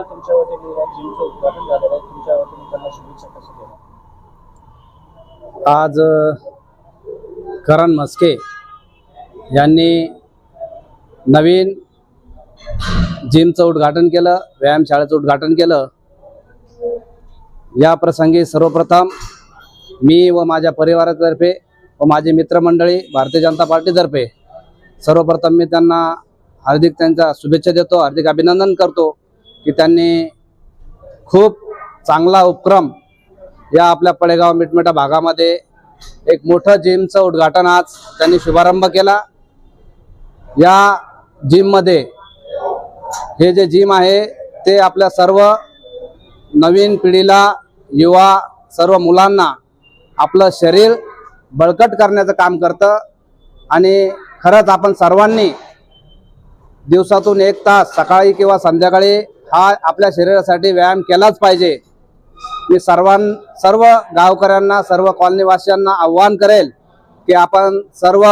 तुमच्या वतीने या जिमचं उद्घाटन झालेलं आहे तुमच्या वतीने त्यांना शुभेच्छा कसं देणार आज करण मस्के यांनी नवीन जिमचं उद्घाटन केलं व्यायामशाळेचं उद्घाटन केलं. या प्रसंगी सर्वप्रथम मी व माझ्या परिवारातर्फे व माझी मित्रमंडळी भारतीय जनता पार्टीतर्फे सर्वप्रथम मी त्यांना हार्दिक त्यांच्या शुभेच्छा देतो हार्दिक अभिनंदन करतो की त्यांनी खूप चांगला उपक्रम या आपल्या पडेगाव मिटमिटा भागामध्ये एक मोठं जिमचं उद्घाटन आज त्यांनी शुभारंभ केला. या जिममध्ये हे जे जिम आहे ते आपल्या सर्व नवीन पिढीला युवा सर्व मुलांना आपलं शरीर बळकट करण्याचं काम करतं. आणि खरंच आपण सर्वांनी दिवसातून एक तास सकाळी किंवा संध्याकाळी हा आपल्या शरीरासाठी व्यायाम केलाच पाहिजे. मी सर्वां सर्व गावकऱ्यांना सर्व कॉलनीवासियांना आव्हान करेल की आपण सर्व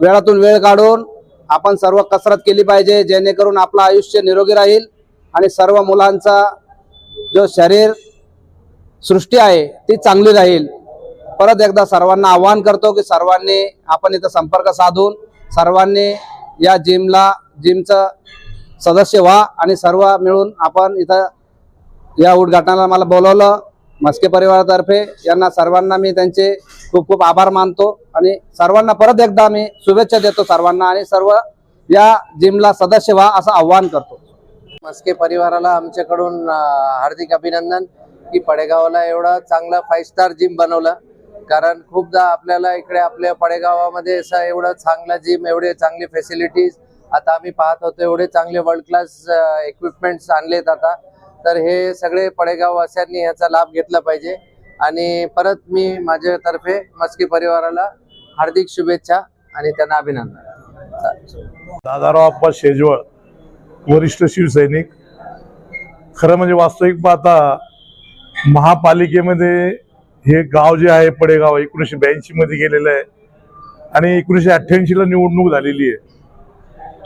वेळातून वेळ काढून आपण सर्व कसरत केली पाहिजे जेणेकरून आपलं आयुष्य निरोगी राहील आणि सर्व मुलांचा जो शरीर सृष्टी आहे ती चांगली राहील. परत एकदा सर्वांना आव्हान करतो की सर्वांनी आपण इथं संपर्क साधून सर्वांनी या जिमला जिमचं सदस्य व्हा आणि सर्व मिळून आपण इथं या उद्घाटनाला मला बोलवलं. मस्के परिवारातर्फे यांना सर्वांना मी त्यांचे खूप खूप आभार मानतो आणि सर्वांना परत एकदा मी शुभेच्छा देतो सर्वांना आणि सर्व या जिमला सदस्य व्हा असं आव्हान करतो. मस्के परिवाराला आमच्याकडून हार्दिक अभिनंदन की पडेगावला एवढं चांगलं फाईव्ह स्टार जिम बनवलं. कारण खूपदा आपल्याला इकडे आपल्या पडेगावामध्ये असं एवढं चांगलं जिम एवढे चांगले फॅसिलिटीज आता आम्ही पाहत होतो एवढे चांगले वर्ल्ड क्लास इक्विपमेंट्स आणलेत आता. तर हे सगळे पडेगाववासियांनी ह्याचा लाभ घेतला पाहिजे. आणि परत मी माझ्यातर्फे मस्की परिवाराला हार्दिक शुभेच्छा आणि त्यांना अभिनंदन. दादाराव आप्पा शेजवळ वरिष्ठ शिवसैनिक. खरं म्हणजे वास्तविक पाहता महापालिकेमध्ये हे गाव जे आहे पडेगाव एकोणीसशे ब्याऐंशी मध्ये गेलेलं आहे. आणि एकोणीसशे अठ्ठ्याऐंशी ला निवडणूक झालेली आहे.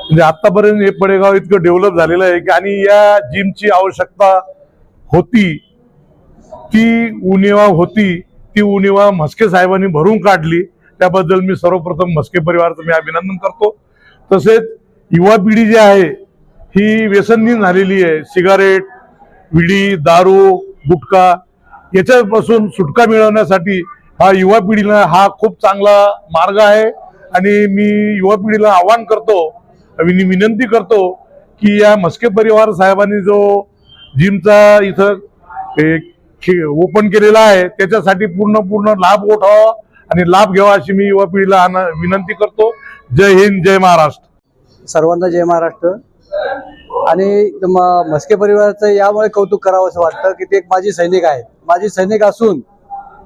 म्हणजे आतापर्यंत हे पडेगाव इतकं डेव्हलप झालेलं आहे की आणि या जिमची आवश्यकता होती ती उणिवा होती ती उणिवा म्हस्के साहेबांनी भरून काढली. त्याबद्दल मी सर्वप्रथम म्हस्के परिवाराचं मी अभिनंदन करतो. तसेच युवा पिढी जी आहे ही व्यसनहीन झालेली आहे. सिगारेट विडी दारू गुटखा याच्यापासून सुटका मिळवण्यासाठी हा युवा पिढीला हा खूप चांगला मार्ग आहे. आणि मी युवा पिढीला आवाहन करतो मी विनंती करतो की या मस्के परिवार साहेबांनी जो जिमचा इथं ओपन केलेला आहे त्याच्यासाठी पूर्ण पूर्ण लाभ उठावा आणि लाभ घ्यावा अशी मी युवा पिढीला विनंती करतो. जय हिंद जय महाराष्ट्र. सर्वांना जय महाराष्ट्र. आणि म- परिवाराचं यामुळे कौतुक करावं असं वाटतं की ते एक माझी सैनिक आहेत. माझी सैनिक असून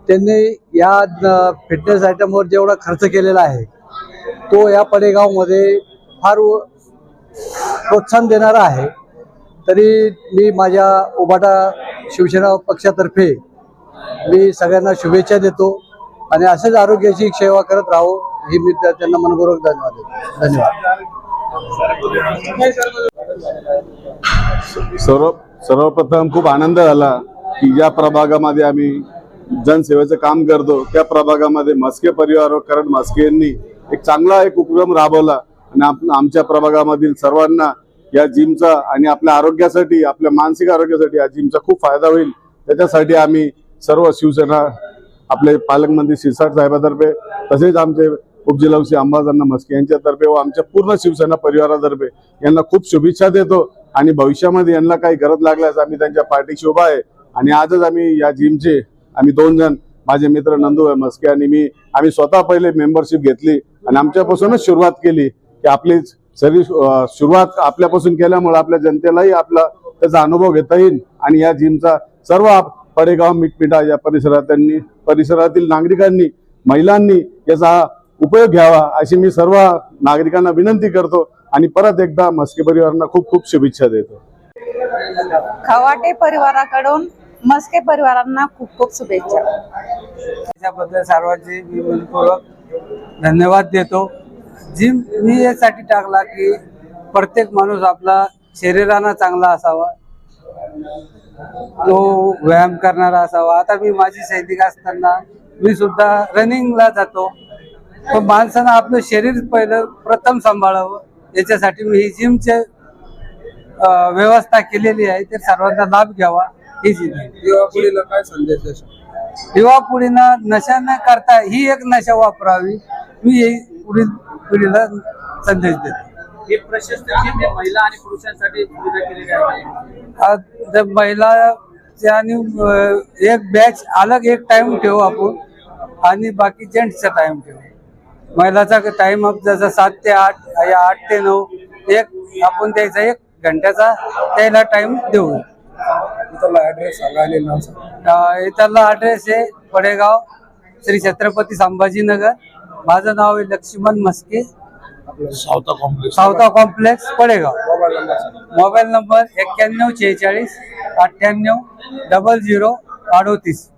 त्यांनी या फिटनेस आयटमवर जेवढा खर्च केलेला आहे तो या पडेगावमध्ये फार प्रोत्साहन देणारा आहे. तरी मी माझ्या उबाटा शिवसेना पक्षातर्फे मी सगळ्यांना शुभेच्छा देतो आणि असेच आरोग्याची सेवा करत राहो हे मी त्या- त्यांना मनपूर्वक धन्यवाद देतो. धन्यवाद. सर्व सर्वप्रथम खूप आनंद झाला की या प्रभागामध्ये आम्ही जनसेवेचं काम करतो त्या प्रभागामध्ये मस्के परिवार कारण करण मस्के यांनी एक चांगला एक उपक्रम राबवला. आणि आप- आमच्या प्रभागामधील सर्वांना या जिमचा आणि आपल्या आरोग्यासाठी आपल्या मानसिक आरोग्यासाठी या जिमचा खूप फायदा होईल. त्याच्यासाठी आम्ही सर्व शिवसेना आपले पालकमंत्री शिरसाट साहेबातर्फे तसेच आमचे उपजिल्हाशी अंबाजांना मस्के यांच्यातर्फे व आमच्या पूर्ण शिवसेना परिवारातर्फे यांना खूप शुभेच्छा देतो आणि भविष्यामध्ये यांना काही गरज लागल्यास आम्ही त्यांच्या पार्टीशी उभा आहे. आणि आजच आम्ही या जिमचे आम्ही दोन जण माझे मित्र नंदू मस्के आणि मी आम्ही स्वतः पहिले मेंबरशिप घेतली आणि आमच्यापासूनच सुरुवात केली. की आपली सगळी अं, सुरुवात आपल्यापासून केल्यामुळे आपल्या जनतेलाही आपला त्याचा अनुभव घेता येईल. आणि या जिमचा सर्व आप- पडेगाव मिटमिटा या परिसरात परिसरातील नागरिकांनी महिलांनी याचा उपयोग घ्यावा अशी मी सर्व नागरिकांना विनंती करतो आणि परत एकदा मस्के परिवारांना खूप खूप शुभेच्छा देतो. खवाटे परिवाराकडून मस्के परिवारांना खूप खूप शुभेच्छा. त्याच्याबद्दल सर्वांचे मी मनपूर्वक धन्यवाद देतो. जिम मी यासाठी टाकला की प्रत्येक माणूस आपला शरीरानं चांगला असावा. तो व्यायाम करणारा असावा. आता मी माझी सैनिक असताना मी सुद्धा रनिंगला जातो. पण माणसानं आपलं शरीर पहिलं प्रथम सांभाळावं. याच्यासाठी मी ही जिमचे व्यवस्था केलेली आहे. ते सर्वांना लाभ घ्यावा. ही जिम युवा पिढीला काय संदेश युवा पिढीनं नशा न करता ही एक नशा वापरावी. मी पुढील पिढीला संदेश देतो. हे प्रशस्त जिम हे महिला आणि पुरुषांसाठी सुविधा केलेली आहे आज जर महिलाच्या आणि अं, एक बॅच अलग एक टाइम ठेवू आपण आणि बाकी जेंट्सचा टाइम ठेवू. महिलाचा टाइम जसा सात ते आठ या आठ ते नऊ एक आपण द्यायचा एक घंट्याचा त्याला टाइम देऊ. त्याला ऍड्रेस सांगा आणि नाव सांगा. अं, इथला ॲड्रेस आहे पडेगाव श्री छत्रपती संभाजीनगर माझं नाव आहे Laxman Maske. Savata complex. Padegaon. Mobile number सांगा. मोबाईल नंबर एक्क्याण्णव शेहेचाळीस अठ्ठ्याण्णव डबल झिरो अडोतीस.